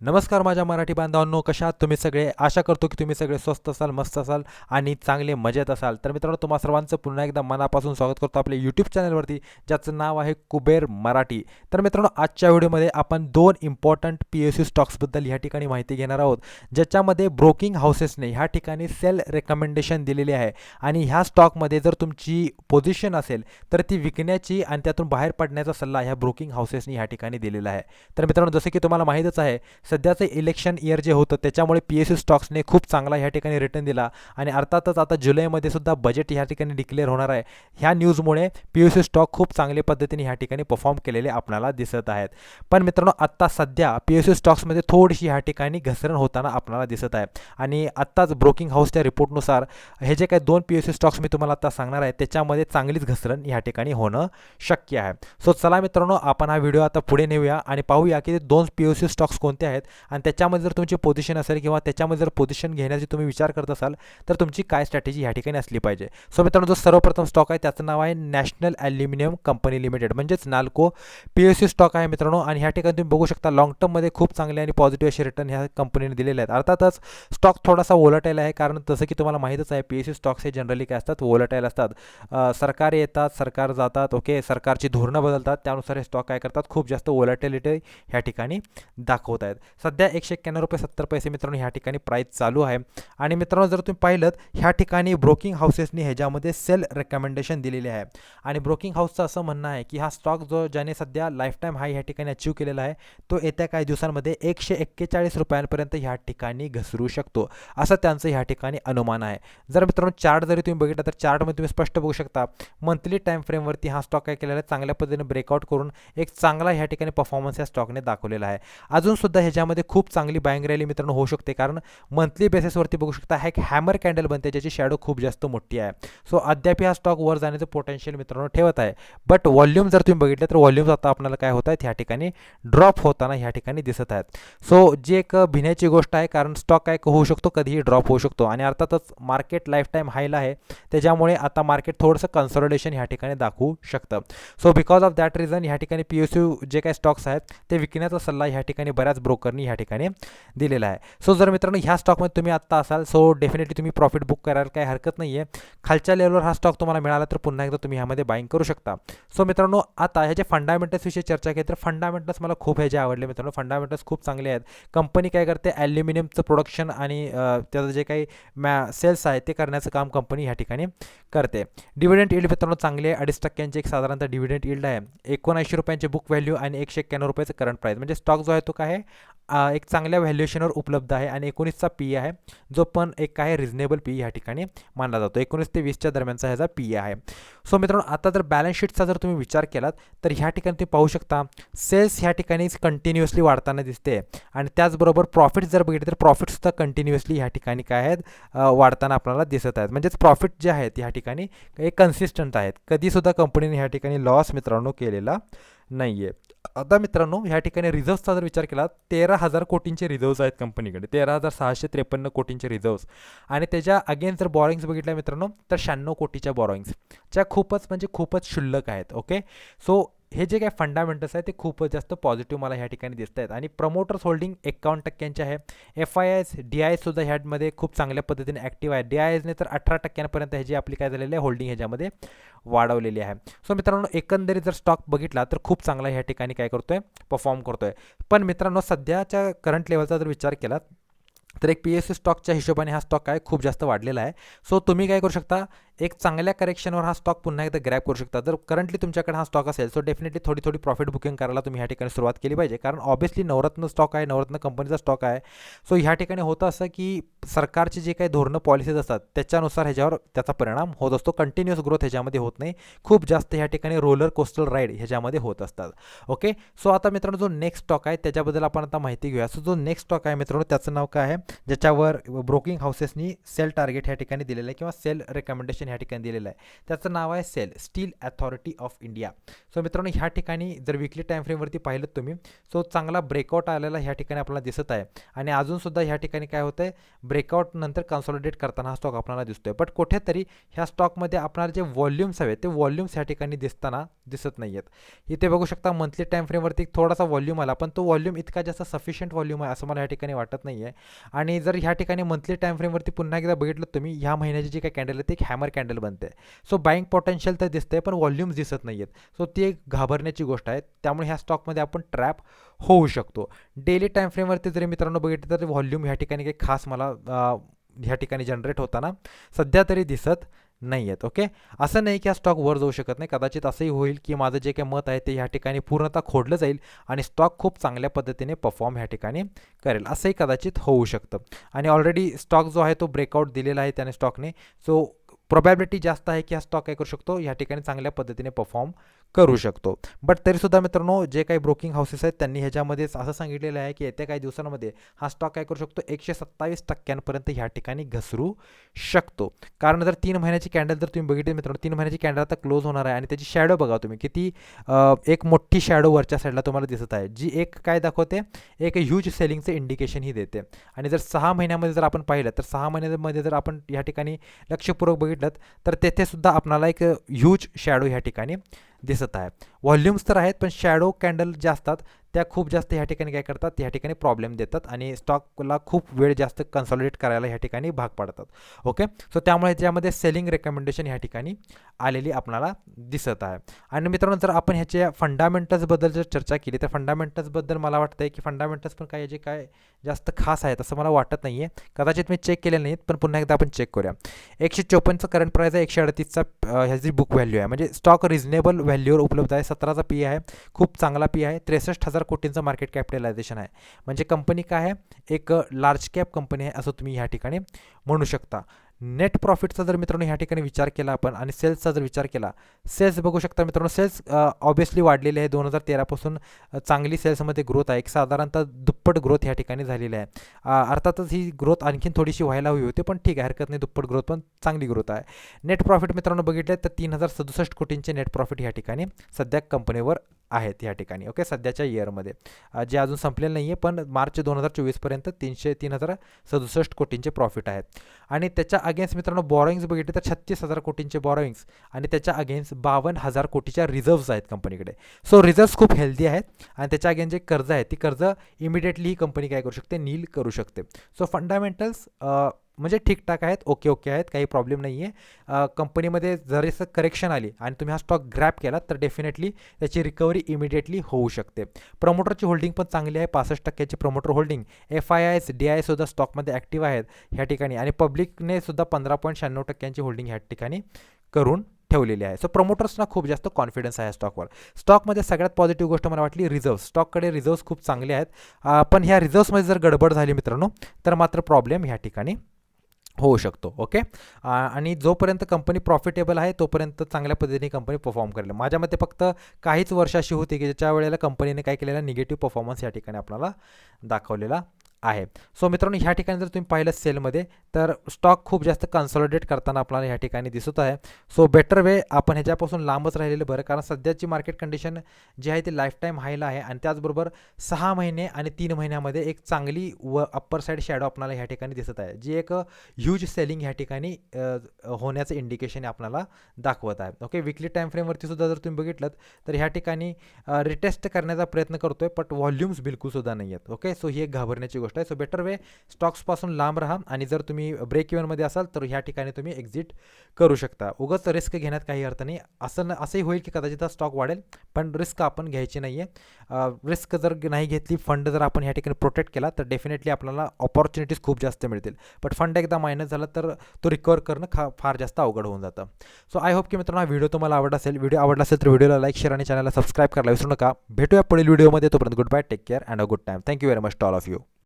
नमस्कार माझ्या मराठी बांधवांनो कशा तुम्ही सगळे? आशा करतो की तुम्ही सगळे स्वस्त असाल मस्त असाल आणि चांगले मजेत असाल. तर मित्रांनो तुम्हा सर्वांचं पुन्हा एकदा मनापासून स्वागत करतो आपल्या यूट्यूब चॅनलवरती ज्याचं नाव आहे कुबेर मराठी. तर मित्रांनो आजच्या व्हिडिओमध्ये आपण दोन इम्पॉर्टंट पी एस सी स्टॉक्सबद्दल ह्या ठिकाणी माहिती घेणार आहोत ज्याच्यामध्ये ब्रोकिंग हाऊसेसने ह्या ठिकाणी सेल रेकमेंडेशन दिलेली आहे. आणि ह्या स्टॉकमध्ये जर तुमची पोझिशन असेल तर ती विकण्याची आणि त्यातून बाहेर पडण्याचा सल्ला ह्या ब्रोकिंग हाऊसेसनी ह्या ठिकाणी दिलेला आहे. तर मित्रांनो जसं की तुम्हाला माहीतच आहे सध्याचं इलेक्शन इयर जे होतं त्याच्यामुळे पी एस सी स्टॉक्सने खूप चांगला ह्या ठिकाणी रिटर्न दिला. आणि अर्थातच आता जुलैमध्ये सुद्धा बजेट ह्या ठिकाणी डिक्लेअर होणार आहे. ह्या न्यूजमुळे पी यू सी स्टॉक खूप चांगल्या पद्धतीने ह्या ठिकाणी परफॉर्म केलेले आपल्याला दिसत आहेत. पण मित्रांनो आत्ता सध्या पी एस सी स्टॉक्समध्ये थोडीशी ह्या ठिकाणी घसरण होताना आपल्याला दिसत आहे. आणि आत्ताच ब्रोकिंग हाऊसच्या रिपोर्टनुसार हे जे काही दोन पी एस सी स्टॉक्स मी तुम्हाला आता सांगणार आहे त्याच्यामध्ये चांगलीच घसरण ह्या ठिकाणी होणं शक्य आहे. सो चला मित्रांनो आपण हा व्हिडिओ आता पुढे नेऊया आणि पाहूया की ते दोन पी यू सी स्टॉक्स कोणते आहेत आहेत. आणि त्याच्यामध्ये जर तुमची पोझिशन असेल किंवा त्याच्यामध्ये जर पोझिशन घेण्याची तुम्ही विचार करत असाल तर तुमची काय स्ट्रॅटेजी ह्या ठिकाणी असली पाहिजे. सो मित्रांनो जो सर्वप्रथम स्टॉक आहे त्याचं नाव आहे नॅशनल ॲल्युमिनियम कंपनी लिमिटेड म्हणजेच NALCO P S C stock आहे मित्रांनो. आणि ह्या ठिकाणी तुम्ही बघू शकता लॉंग टर्ममध्ये खूप चांगले आणि पॉझिटिव्ह असे रिटर्न ह्या कंपनीने दिलेले आहेत. अर्थातच स्टॉक थोडासा वोलटाईल आहे. कारण जसं की तुम्हाला माहीतच आहे पी एस सी स्टॉक्स हे जनरली काय असतात? वोलटाईल असतात. सरकार येतात सरकार जातात ओके सरकारची धोरणं बदलतात. त्यानुसार हे स्टॉक काय करतात? खूप जास्त वोलॅटिलिटी ह्या ठिकाणी दाखवत आहेत. सध्या एकशे एक्क्याण्णव रुपये सत्तर पैसे मित्रांनो ह्या ठिकाणी प्राईस चालू आहे. आणि मित्रांनो जर तुम्ही पाहिलं ह्या ठिकाणी ब्रोकिंग हाऊसेसनी ह्याच्यामध्ये सेल रेकमेंडेशन दिलेली आहे. आणि ब्रोकिंग हाऊसचं असं म्हणणं आहे की हा स्टॉक जो ज्याने सध्या लाईफ टाईम हाय ह्या ठिकाणी अचीव केलेला आहे तो येत्या काही दिवसांमध्ये एकशे एक्केचाळीस रुपयांपर्यंत ह्या ठिकाणी घसरू शकतो. असं त्यांचं ह्या ठिकाणी अनुमान आहे. जर मित्रांनो चार्ट जरी तुम्ही बघितला तर चार्टमध्ये तुम्ही स्पष्ट बघू शकता मंथली टाईम फ्रेमवरती हा स्टॉक काय केलेला आहे? चांगल्या पद्धतीने ब्रेकआउट करून एक चांगला ह्या ठिकाणी परफॉर्मन्स या स्टॉकने दाखवलेला आहे. अजूनसुद्धा ह्याच्यामध्ये खूप चांगली बाईंग रॅली मित्रांनो होऊ शकते. कारण मंथली बेसिसवरती बघू शकता हा एक हॅमर कॅन्डल बनते ज्याची शॅडो खूप जास्त मोठी आहे. सो अद्याप हा स्टॉक वर जाण्याचं पोटेन्शियल मित्रांनो ठेवत आहे. बट व्हॉल्यूम जर तुम्ही बघितलं तर व्हॉल्यूम्स आता आपल्याला काय होत आहेत? ह्या ठिकाणी ड्रॉप होताना ह्या ठिकाणी दिसत आहेत. सो जी एक भिण्याची गोष्ट आहे कारण स्टॉक काय होऊ शकतो? कधीही ड्रॉप होऊ शकतो. आणि अर्थातच मार्केट लाईफ टाईम हायला आहे. त्याच्यामुळे आता मार्केट थोडंसं कन्सॉलिडेशन ह्या ठिकाणी दाखवू शकतं. So because of that reason ह्या ठिकाणी पी एस यू जे काही स्टॉक्स आहेत ते विकण्याचा सल्ला ह्या ठिकाणी बऱ्याच ब्रोकर कुलकर्णी ह्या ठिकाणी दिलेला आहे. सो जर मित्रांनो ह्या स्टॉकमध्ये तुम्ही आत्ता असाल सो डेफिनेटली तुम्ही प्रॉफिट बुक करायला काही हरकत नाही आहे खालच्या लेवलवर हा स्टॉक तुम्हाला मिळाला तर पुन्हा एकदा तुम्ही ह्यामध्ये बाईंग करू शकता. सो मित्रांनो आता ह्याचे फंडामेंटल्सविषयी चर्चा केली तर फंडामेंटल्स मला खूप ह्याचे आवडले मित्रांनो. फंडामेंटल्स खूप चांगले आहेत. कंपनी काय करते? ॲल्युमिनियमचं प्रोडक्शन आणि त्याचं जे काही मॅ सेल्स आहे ते करण्याचं काम कंपनी ह्या ठिकाणी करते. डिव्हिडंट इल्ड मित्रांनो चांगले आहे. अडीच टक्क्यांचे एक साधारणतः डिव्हिडंट इल्ड आहे. एकोणऐंशी रुपयांचे बुक व्हॅल्यू आणि एकशे एक्क्याण्णव रुपयाचं करंट प्राईस म्हणजे स्टॉक जो आहे तो काय आहे? एक चांगल्या व्हॅल्युएशनवर उपलब्ध आहे आणि एकोणीसचा पी आहे जो पण एक आहे रिझनेबल पी ह्या ठिकाणी मानला जातो. एकोणीस ते वीसच्या दरम्यानचा ह्याचा पी आहे. सो मित्रांनो आता जर बॅलन्स शीटचा जर तुम्ही विचार केलात तर ह्या ठिकाणी तुम्ही पाहू शकता सेल्स ह्या ठिकाणी कंटिन्युअसली वाढताना दिसते आणि त्याचबरोबर प्रॉफिट जर बघितले तर प्रॉफिटसुद्धा कंटिन्युअसली ह्या ठिकाणी काय आहेत वाढताना आपल्याला दिसत आहेत. म्हणजेच प्रॉफिट जे आहेत ह्या ठिकाणी हे कन्सिस्टंट आहेत. कधीसुद्धा कंपनीने ह्या ठिकाणी लॉस मित्रांनो केलेला नाही आहे आता मित्रांनो ह्या ठिकाणी रिझर्व्सचा जर विचार केला तेरा हजार कोटींचे रिझर्व्स आहेत कंपनीकडे. तेरा हजार सहाशे त्रेपन्न कोटींचे रिझर्व्स आणि त्याच्या अगेन्स्ट जर बॉरिंग्स बघितल्या मित्रांनो तर शहाण्णव कोटीच्या बॉरोइंग्स ज्या खूपच म्हणजे खूपच क्षुल्लक आहेत ओके सो हे जे काही फंडामेंटल्स आहे ते खूपच जास्त पॉझिटिव्ह मला ह्या ठिकाणी दिसत आहेत आणि प्रमोटर्स होल्डिंग एकावन्न टक्क्यांचे आहे. F I S D I सुद्धा ह्यामध्ये खूप चांगल्या पद्धतीने ॲक्टिव्ह आहे. डी आय एसने तर अठरा टक्क्यांपर्यंत ह्याची आपली काय झालेली आहे होल्डिंग ह्याच्यामध्ये वाढवलेली आहे. सो मित्रांनो एकंदरीत जर स्टॉक बघितला तर खूप चांगला ह्या ठिकाणी काय करतो आहे परफॉर्म आहे पण मित्रांनो सध्याच्या करंट लेवलचा जर विचार केला तर एक पी एस सी स्टॉकच्या हिशोबाने हा स्टॉक काय? खूप जास्त वाढलेला आहे. सो तुम्ही काय करू शकता? एक चांगल्या करेक्शनवर हा स्टॉक पुन्हा एकदा ग्रॅप करू शकता. जर करंटली तुमच्याकडे हा स्टॉक असेल सो डेफिनेटली थोडी थोडी प्रॉफिट बुकिंग करायला तुम्ही ह्या ठिकाणी सुरुवात केली पाहिजे. कारण ऑब्वियसली नवरत्न स्टॉक आहे नवरत्न कंपनीचा स्टॉक आहे. सो ह्या ठिकाणी होतं असं की सरकारचे जे काही धोरणं पॉलिसीज असतात त्याच्यानुसार ह्याच्यावर त्याचा परिणाम होत असतो. कंटिन्युअस ग्रोथ ह्याच्यामध्ये होत नाही. खूप जास्त ह्या ठिकाणी रोलर कोस्टल राईड ह्याच्यामध्ये होत असतात. ओके सो आता मित्रांनो जो नेक्स्ट स्टॉक आहे त्याच्याबद्दल आपण आता माहिती घेऊया. सो जो नेक्स्ट स्टॉक आहे मित्रांनो त्याचं नाव काय आहे? ज्याच्यावर ब्रोकिंग हाऊसेसनी सेल टार्गेट ह्या ठिकाणी दिलेलं आहे किंवा सेल रेकमेंडेशन ह्या ठिकाणी दिलेलं आहे. त्याचं नाव आहे SAIL steel authority of India. So मित्रांनो ह्या ठिकाणी जर विकली टाईम फ्रेमवरती पाहिलं तुम्ही सो चांगला ब्रेकआउट आलेला ह्या ठिकाणी आपल्याला दिसत आहे. आणि अजूनसुद्धा ह्या ठिकाणी काय होतं आहे ब्रेकआउट नंतर कन्सॉलिडेट करताना हा स्टॉक आपल्याला दिसतोय. बट कुठेतरी ह्या स्टॉकमध्ये आपणाला जे व्हॉल्यूम्स हवे ते व्हॉल्यूम्स ह्या ठिकाणी दिसताना दिसत नाही आहेत इथे बघू शकता मंथली टाईम फ्रेमवरती थोडासा व्हॉल्यूम आला पण तो व्हॉल्यूम इतका जास्त सफिशियंट व्हॉल्यूम आहे असं मला या ठिकाणी वाटत नाही आहे आणि जर ह्या ठिकाणी मंथली टाईम फ्रेमवरती पुन्हा एकदा बघितलं तुम्ही ह्या महिन्याची जी काही कॅन्डल आहे ती एक हॅमर कॅन्डल बनते. सो बाईंग पोटेन्शियल तर दिसते पण व्हॉल्यूम्स दिसत नाही आहेत सो ती एक घाबरण्याची गोष्ट आहे. त्यामुळे ह्या स्टॉकमध्ये आपण ट्रॅप होऊ शकतो. डेली टाईम फ्रेमवरती जरी मित्रांनो बघितलं तर व्हॉल्यूम ह्या ठिकाणी काही खास मला ह्या ठिकाणी जनरेट होताना सध्या तरी दिसत. नाही आहेत ओके? असं नाही की हा स्टॉक वर जाऊ शकत नाही. कदाचित असंही होईल की माझं जे काही मत आहे ते ह्या ठिकाणी पूर्णतः खोडलं जाईल आणि स्टॉक खूप चांगल्या पद्धतीने परफॉर्म ह्या ठिकाणी करेल. असंही कदाचित होऊ शकतं. आणि ऑलरेडी स्टॉक जो आहे तो ब्रेकआउट दिलेला आहे त्याने स्टॉकने सो प्रोबॅबिलिटी जास्त आहे की हा स्टॉक काय करू शकतो? या ठिकाणी चांगल्या पद्धतीने परफॉर्म करू शकतो. बट तरीसुद्धा मित्रांनो जे काही ब्रोकिंग हाऊसेस आहेत त्यांनी ह्याच्यामध्ये असं सांगितलेलं आहे की येत्या काही दिवसांमध्ये हा स्टॉक काय करू शकतो? एकशे सत्तावीस टक्क्यांपर्यंत ह्या ठिकाणी घसरू शकतो. कारण जर तीन महिन्याची कॅन्डल जर तुम्ही बघितली मित्रांनो तीन महिन्याची कॅन्डल आता क्लोज होणार आहे आणि त्याची शॅडो बघा तुम्ही किती एक मोठी शॅडो वरच्या साईडला तुम्हाला दिसत आहे जी एक काय दाखवते? एक ह्यूज सेलिंगचं इंडिकेशन ही देते. आणि जर सहा महिन्यामध्ये जर आपण पाहिलं तर सहा महिन्यामध्ये जर आपण या ठिकाणी लक्षपूर्वक बघितलं तर तेथेसुद्धा आपणाला एक ह्यूज शॅडो ह्या ठिकाणी दिसत आहे. व्हॉल्यूम्स तर आहेत पण शॅडो कॅन्डल ज्या असतात त्या खूप जास्त ह्या ठिकाणी काय करतात? त्या ठिकाणी प्रॉब्लेम देतात आणि स्टॉकला खूप वेळ जास्त कन्सॉलिडेट करायला ह्या ठिकाणी भाग पाडतात. ओके सो त्यामुळे ज्यामध्ये सेलिंग रेकमेंडेशन ह्या ठिकाणी आलेली आपणाला दिसत आहे. आणि मित्रांनो जर आपण ह्याच्या फंडामेंटल्सबद्दल जर चर्चा केली तर फंडामेंटल्सबद्दल मला वाटतं आहे की फंडामेंटल्स पण काय जे काय जास्त खास आहेत असं मला वाटत नाही आहे कदाचित मी चेक केले नाहीत पण पुन्हा एकदा आपण चेक करूया. एकशे चोपन्नचं करंट प्राईस आहे एकशे अडतीसचा ह्याची बुक व्हॅल्यू आहे. म्हणजे स्टॉक रिजनेबल व्हॅल्यूवर उपलब्ध आहे सतराचा पी आहे. खूप चांगला पी आहे. त्रेसष्ट हजार कोटींचं मार्केट कॅपिटलायझेशन आहे. म्हणजे कंपनी काय आहे? एक लार्ज कॅप कंपनी आहे असं तुम्ही ह्या ठिकाणी म्हणू शकता. नेट प्रॉफिटचा जर मित्रांनो ह्या ठिकाणी विचार केला आपण आणि सेल्सचा जर विचार केला सेल्स बघू शकता मित्रांनो सेल्स ऑब्वियसली वाढलेले आहे. दोन हजार तेरापासून चांगली सेल्समध्ये ग्रोथ आहे. एक साधारणतः दुप्पट ग्रोथ ह्या ठिकाणी झालेली आहे. अर्थातच ही ग्रोथ आणखीन थोडीशी व्हायला हवी होती पण ठीक आहे हरकत नाही. दुप्पट ग्रोथ पण चांगली ग्रोथ आहे. नेट प्रॉफिट मित्रांनो बघितले तर तीन हजार सदुसष्ट कोटींचे नेट प्रॉफिट ह्या ठिकाणी सध्या कंपनीवर आहेत या ठिकाणी ओके? सध्याच्या इयरमध्ये. जे अजून संपलेलं नाही आहे पण मार्च दोन हजार चोवीसपर्यंत तीनशे तीन हजार सदुसष्ट कोटींचे प्रॉफिट आहेत. आणि त्याच्या अगेन्स्ट मित्रांनो बॉरोईंग्स बघितले तर छत्तीस हजार कोटींचे बॉरोईंग्स आणि त्याच्या अगेन्स्ट बावन्न हजार कोटीच्या रिझर्व्स आहेत कंपनीकडे. सो रिझर्व्स खूप हेल्दी आहेत आणि त्याच्या अगेन्स्ट जे कर्ज आहे ती कर्ज इमिडिएटली ही कंपनी काय करू शकते? नील करू शकते. सो फंडामेंटल्स म्हणजे ठीकठाक आहेत ओके ओके आहेत काही प्रॉब्लेम नाही आहे कंपनीमध्ये जरीसं करेक्शन आली आणि तुम्ही हा स्टॉक ग्रॅप केला तर डेफिनेटली त्याची रिकव्हरी इमिडिएटली होऊ शकते. प्रमोटरची होल्डिंग पण चांगली आहे पासष्ट टक्क्याची promoter holding F I I's D I सुद्धा स्टॉकमध्ये ॲक्टिव्ह आहेत ह्या ठिकाणी आणि पब्लिकने सुद्धा पंधरा पॉईंट शहाण्णव टक्क्यांची होल्डिंग ह्या ठिकाणी करून ठेवलेली आहे. सो प्रमोटर्सना खूप जास्त कॉन्फिडन्स आहे स्टॉकवर स्टॉकमध्ये सगळ्यात पॉझिटिव्ह गोष्ट मला वाटली रिझर्व्स स्टॉककडे रिझर्व्स खूप चांगले आहेत. पण ह्या रिझर्व्समध्ये जर गडबड झाली मित्रांनो तर मात्र प्रॉब्लेम ह्या ठिकाणी होऊ शकतो ओके आणि जोपर्यंत कंपनी प्रॉफिटेबल आहे तोपर्यंत चांगल्या पद्धतीने कंपनी परफॉर्म करेल. माझ्या मते फक्त काहीच वर्ष अशी होती की ज्याच्या वेळेला कंपनीने काय केलेला निगेटिव्ह परफॉर्मन्स या ठिकाणी आपल्याला दाखवलेला आहे. सो मित्रांनो ह्या ठिकाणी जर तुम्ही पाहिलं सेलमध्ये तर स्टॉक खूप जास्त कन्सॉलिडेट करताना आपल्याला ह्या ठिकाणी दिसत आहे. सो बेटर वे आपण ह्याच्यापासून लांबच राहिलेलं बरं कारण सध्याची मार्केट कंडिशन जी आहे ती लाईफ टाईम हायला आहे आणि त्याचबरोबर सहा महिने आणि तीन महिन्यामध्ये एक चांगली व अप्पर साईड शॅडो आपल्याला ह्या ठिकाणी दिसत आहे जी एक ह्यूज सेलिंग ह्या ठिकाणी होण्याचं इंडिकेशन आपल्याला दाखवत आहे. ओके विकली टाईम फ्रेमवरती सुद्धा जर तुम्ही बघितलं तर ह्या ठिकाणी रिटेस्ट करण्याचा प्रयत्न करतोय बट व्हॉल्यूम्स बिलकुल सुद्धा नाही आहेत ओके सो ही एक घाबरण्याची गोष्ट गोष्ट आहे. सो बेटर वे स्टॉक्सपासून लांब राहा आणि जर तुम्ही ब्रेक इव्हनमध्ये असाल तर ह्या ठिकाणी तुम्ही एक्झिट करू शकता. उगाच रिस्क घेण्यात काही अर्थ नाही. असं असंही होईल की कदाचित हा स्टॉक वाढेल पण रिस्क आपण घ्यायची नाही आहे रिस्क जर नाही घेतली फंड जर आपण ह्या ठिकाणी प्रोटेक्ट केला तर डेफिनेटली आपल्याला ऑपॉर्च्युनिटीज खूप जास्त मिळतील. बट फंड एकदा मायनस झाला तर तो रिकवर करणं खा फार जास्त अवघड होऊन जातं. सो आय होप की मित्रांनो हा व्हिडिओ तुम्हाला आवडला असेल. व्हिडिओ आवडला असेल तर व्हिडिओला लाईक शेअर आणि चॅनलला सबस्क्राईब करायला विसरू नका. भेटूया पुढील व्हिडिओमध्ये तोपर्यंत goodbye take care and a good time thank you very much to all of you